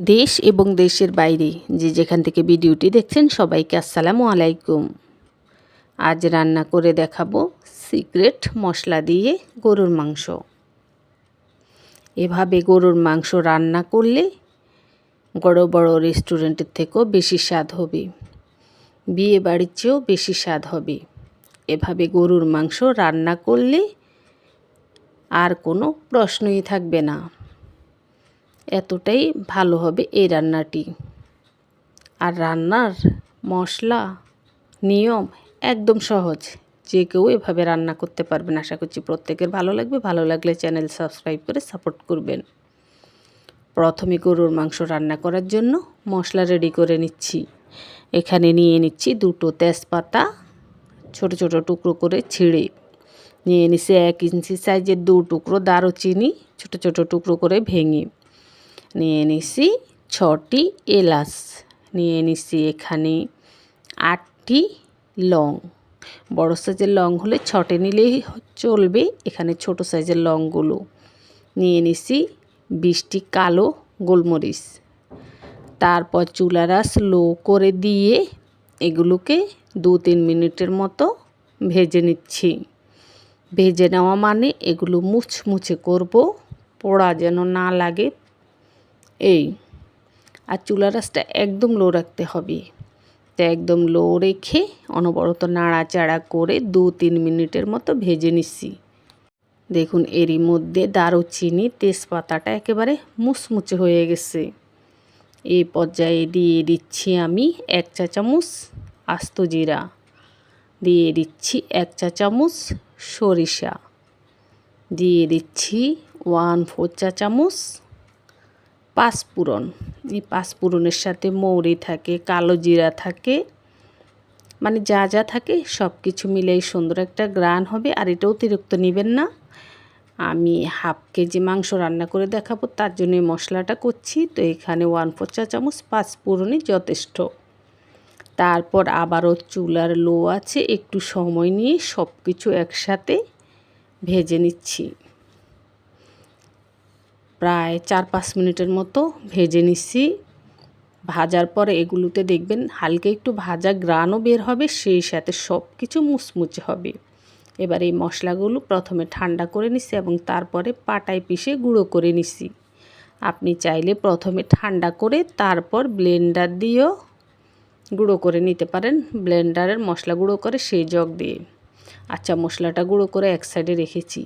দেশ এবং দেশের বাইরে। যে যেখান থেকে ভিডিওটি দেখছেন, সবাইকে আসসালামু আলাইকুম। আজ রান্না করে দেখাবো সিক্রেট মশলা দিয়ে গরুর মাংস। এভাবে গরুর মাংস রান্না করলে বড় বড় রেস্টুরেন্টের থেকেও বেশি স্বাদ হবে বিয়ে বাড়ির চেয়েও বেশি স্বাদ হবে। এভাবে গরুর মাংস রান্না করলে আর কোনো প্রশ্নই থাকবে না। এতটাই ভালো হবে এই রান্নাটি। আর রান্নার মশলা, নিয়ম একদম সহজ। যে কেউ এভাবে রান্না করতে পারবেন, আশা করছি প্রত্যেকের ভালো লাগবে। ভালো লাগলে চ্যানেল সাবস্ক্রাইব করে সাপোর্ট করবেন। প্রথমে গরুর মাংস রান্না করার জন্য মশলা রেডি করে নিচ্ছি। এখানে নিয়ে নিচ্ছি দুটো তেজপাতা, ছোট ছোট টুকরো করে ছিঁড়ে। নিয়ে নিছি এক ইঞ্চি সাইজের দু টুকরো দারুচিনি, ছোট ছোট টুকরো করে ভেঙে। নিয়ে নিছি ছটি এলাচ। নিয়ে নিছি এখানে আটটি লং। বড় সাইজের লং হলে ছটে নিলেই চলবে, এখানে ছোট সাইজের লংগুলো। নিয়ে নিছি বিশটি কালো গোলমরিচ। তারপর চুলারা স্লো করে দিয়ে এগুলোকে দু তিন মিনিটের মতো ভেজে নিচ্ছি। ভেজে নেওয়া মানে এগুলো মুছমুছে করব, পোড়া যেন না লাগে এই, আর চুলা রাসটা একদম লো রাখতে হবে। তো একদম লো রেখে অনবরত নাড়াচাড়া করে দু তিন মিনিটের মতো ভেজে নিচ্ছি। দেখুন, এরই মধ্যে দারুচিনি তেজপাতাটা একেবারে মুচমুচে হয়ে গেছে। এই পর্যায়ে দিয়ে দিচ্ছি আমি এক চা চামচ আস্ত জিরা। দিয়ে দিচ্ছি এক চা চামচ সরিষা। দিয়ে দিচ্ছি ওয়ান ফোর চা চামচ পাঁচফোড়ন এই পাঁচফোড়নের সাথে মৌরি থাকে, কালো জিরা থাকে মানে যা যা থাকে সব কিছু মিলেই সুন্দর একটা গ্রান হবে। আর এটা অতিরিক্ত নেবেন না। আমি হাফ কেজি মাংস রান্না করে দেখাবো, তার জন্য মশলাটা করছি। তো এখানে ওয়ান ফোর চা চামচ পাঁচফোড়নই যথেষ্ট। তারপর আবারও চুলার লো আছে, একটু সময় নিয়ে সব কিছু একসাথে ভেজে নিচ্ছি। প্রায় চার পাঁচ মিনিটের মতো ভেজে নিচ্ছি। ভাজার পরে এগুলোতে দেখবেন হালকা একটু ভাজা গ্রানও বের হবে, সেই সাথে সব কিছু মুচমুচে হবে। এবার এই মশলাগুলো প্রথমে ঠান্ডা করে নিচ্ছি এবং তারপরে পাটায় পিষে গুঁড়ো করে নিচ্ছি। আপনি চাইলে প্রথমে ঠান্ডা করে তারপর ব্লেন্ডার দিয়েও গুঁড়ো করে নিতে পারেন, ব্লেন্ডারের মশলা গুঁড়ো করে সেই জগ দিয়ে। আচ্ছা মশলাটা গুঁড়ো করে এক সাইডে রেখেছি।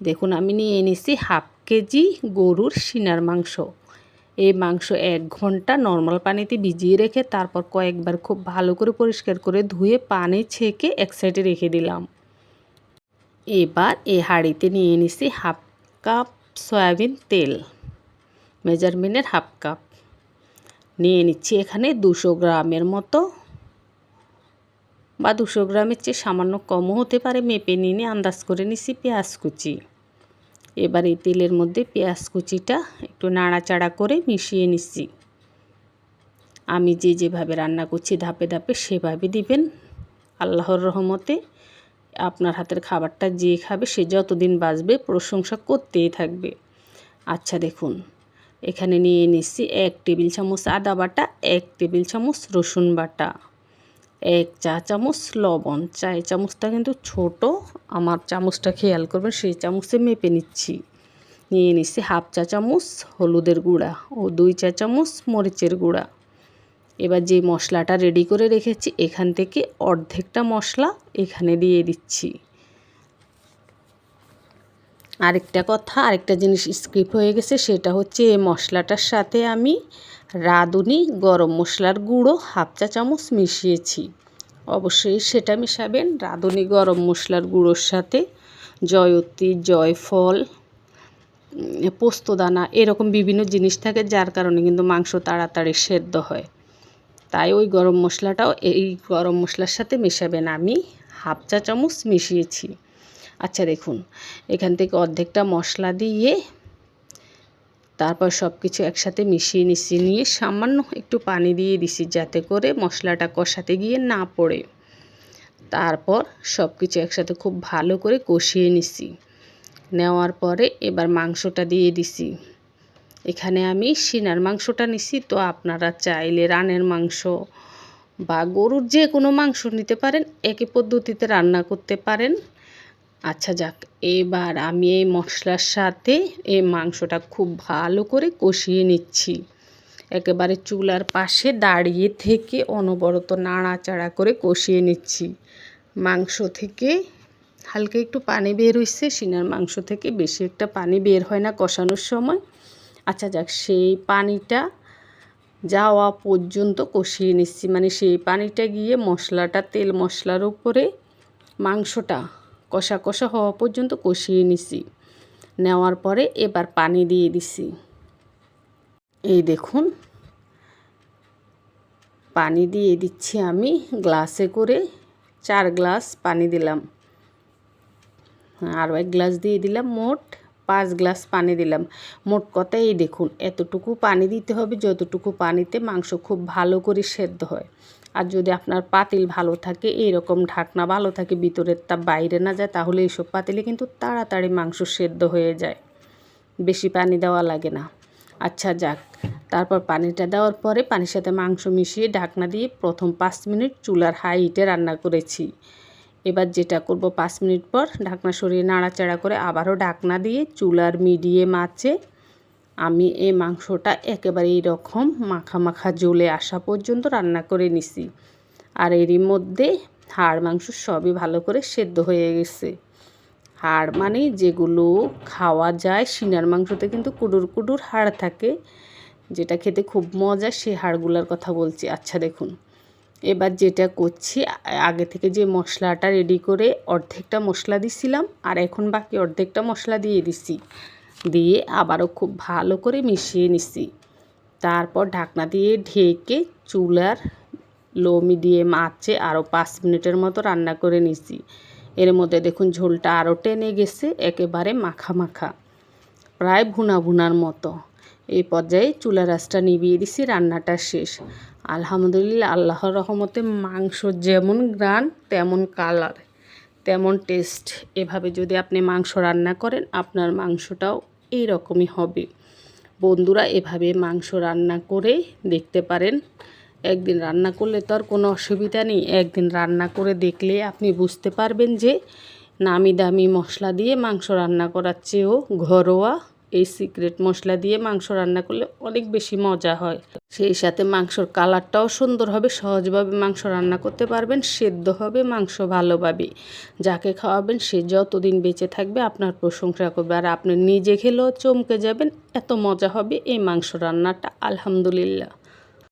দেখুন, আমি নিয়ে এনেছি হাফ কেজি গরুর সিনার মাংস। এই মাংস এক ঘণ্টা নর্মাল পানিতে ভিজিয়ে রেখে তারপর কয়েকবার খুব ভালো করে পরিষ্কার করে ধুয়ে পানি ছেঁকে এক সাইডে রেখে দিলাম। এবার এই হাঁড়িতে নিয়ে নিছি হাফ কাপ সয়াবিন তেল, মেজারমেন্টের হাফ কাপ। নিয়ে নিচ্ছি এখানে দুশো গ্রামের মতো বা দুশো গ্রামের চেয়ে সামান্য কমও হতে পারে, মেপে নিয়ে আন্দাজ করে নিছি পেঁয়াজ কুচি। এবার এই তেলের মধ্যে পেঁয়াজ কুচিটা একটু নাড়াচাড়া করে মিশিয়ে নিচ্ছি। আমি যে যেভাবে রান্না করছি ধাপে ধাপে সেভাবে দিবেন। আল্লাহর রহমতে আপনার হাতের খাবারটা যে খাবে সে যতদিন বাঁচবে প্রশংসা করতেই থাকবে। আচ্ছা দেখুন, এখানে নিয়ে নিচ্ছি এক টেবিল চামচ আদা বাটা, এক টেবিল চামচ রসুন বাটা। এক চা চামচ লবণ। চা চামচটা কিন্তু ছোট। আমার চামচটা খেয়াল করবেন, সেই চামচে মেপে নিচ্ছি। নিয়ে নিচ্ছি হাফ চা চামচ হলুদের গুঁড়া ও দুই চা চামচ মরিচের গুঁড়া। এবার যে মশলাটা রেডি করে রেখেছি, এখান থেকে অর্ধেকটা মশলা এখানে দিয়ে দিচ্ছি। আরেকটা কথা, আরেকটা জিনিস স্কিপ হয়ে গেছে, সেটা হচ্ছে এই মশলাটার সাথে আমি রাঁধুনি, গরম মশলার গুঁড়ো, হাফ চা চামচ মিশিয়েছি। অবশ্যই সেটা মিশাবেন, রাঁধুনি গরম মশলার গুঁড়োর সাথে জয়তী জয়ফল পোস্তদানা, এরকম বিভিন্ন জিনিস থাকে, যার কারণে কিন্তু মাংস তাড়াতাড়ি সেদ্ধ হয়। তাই ওই গরম মশলাটাও, এই গরম মশলার সাথে মেশাবেন। আমি হাফ চা চামচ মিশিয়েছি। আচ্ছা দেখুন। এখান থেকে অর্ধেকটা মশলা দিয়ে তারপর সব কিছু একসাথে মিশিয়ে মিশিয়ে নিয়ে সামান্য একটু পানি দিয়ে দিছি যাতে করে মশলাটা কষাতে গিয়ে না পড়ে। তারপর সব কিছু একসাথে খুব ভালো করে কষিয়ে নিছি। নেওয়ার পরে এবার মাংসটা দিয়ে দিছি। এখানে আমি সিনার মাংসটা নিছি, তো আপনারা চাইলে রানের মাংস বা গরুর যে কোনো মাংস নিতে পারেন, একই পদ্ধতিতে রান্না করতে পারেন। আচ্ছা যাক। এবার আমি এই মশলার সাথে এই মাংসটা খুব ভালো করে কষিয়ে নিচ্ছি। একেবারে চুলার পাশে দাঁড়িয়ে থেকে অনবরত নাড়াচাড়া করে কষিয়ে নিচ্ছি। মাংস থেকে হালকা একটু পানি বের হয়েছে সিনার মাংস থেকে বেশি একটা পানি বের হয় না কষানোর সময়। আচ্ছা যাক, সেই পানিটা যাওয়া পর্যন্ত কষিয়ে নিচ্ছি। মানে সেই পানিটা গিয়ে মশলাটা, তেল মশলার উপরে মাংসটা কষা কষা হওয়া পর্যন্ত কষিয়ে নিছি। নেওয়ার পরে এবার পানি দিয়ে দিছি। এই দেখুন। পানি দিয়ে দিচ্ছি আমি। গ্লাসে করে চার গ্লাস পানি দিলাম। আরও এক গ্লাস দিয়ে দিলাম মোট। পাঁচ গ্লাস পানি দিলাম। মোট কথা এই দেখুন, এতটুকু পানি দিতে হবে যতটুকু পানিতে মাংস খুব ভালো করে সেদ্ধ হয়। আর যদি আপনার পাতিল ভালো থাকে, এইরকম ঢাকনা ভালো থাকে ভিতরের তা বাইরে না যায়, তাহলে এইসব পাতিলে কিন্তু তাড়াতাড়ি মাংস সেদ্ধ হয়ে যায়। বেশি পানি দেওয়া লাগে না। আচ্ছা যাক। তারপর পানিটা দেওয়ার পরে পানির সাথে মাংস মিশিয়ে ঢাকনা দিয়ে প্রথম পাঁচ মিনিট চুলার হাই হিটে রান্না করেছি। এবার যেটা করব পাঁচ মিনিট পর ঢাকনা সরিয়ে নাড়াচাড়া করে আবারও ঢাকনা দিয়ে চুলার মিডিয়াম আছে। আমি এই মাংসটা একেবারে এইরকম মাখা মাখা জ্বলে আসা পর্যন্ত রান্না করে নিছি। আর এরই মধ্যে হাড় মাংস সবই ভালো করে সেদ্ধ হয়ে গেছে। হাড় মানে যেগুলো খাওয়া যায়, সিনার মাংসতে কিন্তু কুডুর কুডুর হাড় থাকে। যেটা খেতে খুব মজা, সে হাড়গুলোর কথা বলছি। আচ্ছা দেখুন। এবার যেটা করছি, আগে থেকে যে মশলাটা রেডি করে অর্ধেকটা মশলা দিছিলাম, আর এখন বাকি অর্ধেকটা মশলা দিয়ে দিছি। দিয়ে আবারও খুব ভালো করে মিশিয়ে নিছি। তারপর ঢাকনা দিয়ে ঢেকে চুলার লো মিডিয়াম আছে আরও পাঁচ মিনিটের মতো রান্না করে নিছি। এর মধ্যে দেখুন ঝোলটা আরও টেনে গেছে, একেবারে মাখা মাখা, প্রায় ভুনা ভুনার মতো। এই পর্যায়ে চুলা রাসটা নিভিয়ে দিছি, রান্নাটা শেষ। আলহামদুলিল্লাহ, আল্লাহর রহমতে মাংস যেমন গ্রান, তেমন কালার, তেমন টেস্ট। এভাবে যদি আপনি মাংস রান্না করেন, আপনার মাংসটাও এই রকমই হবে। বন্ধুরা, এভাবে মাংস রান্না করে দেখতে পারেন। একদিন রান্না করলে তো আর কোনো অসুবিধা নেই। একদিন রান্না করে দেখলে আপনি বুঝতে পারবেন যে নামি দামি মশলা দিয়ে মাংস রান্না করার চেয়েও ঘরোয়া এই সিক্রেট মশলা দিয়ে মাংস রান্না করলে অনেক বেশি মজা হয়। সেই সাথে মাংসর কালারটাও সুন্দর হবে, সহজভাবে মাংস রান্না করতে পারবেন, সেদ্ধ হবে, মাংস ভালোভাবে যাকে খাওয়াবেন সে যতদিন বেঁচে থাকবে আপনার প্রশংসা করবে। আর আপনি নিজে খেলেও চমকে যাবেন, এত মজা হবে এই মাংস রান্নাটা, আলহামদুলিল্লাহ।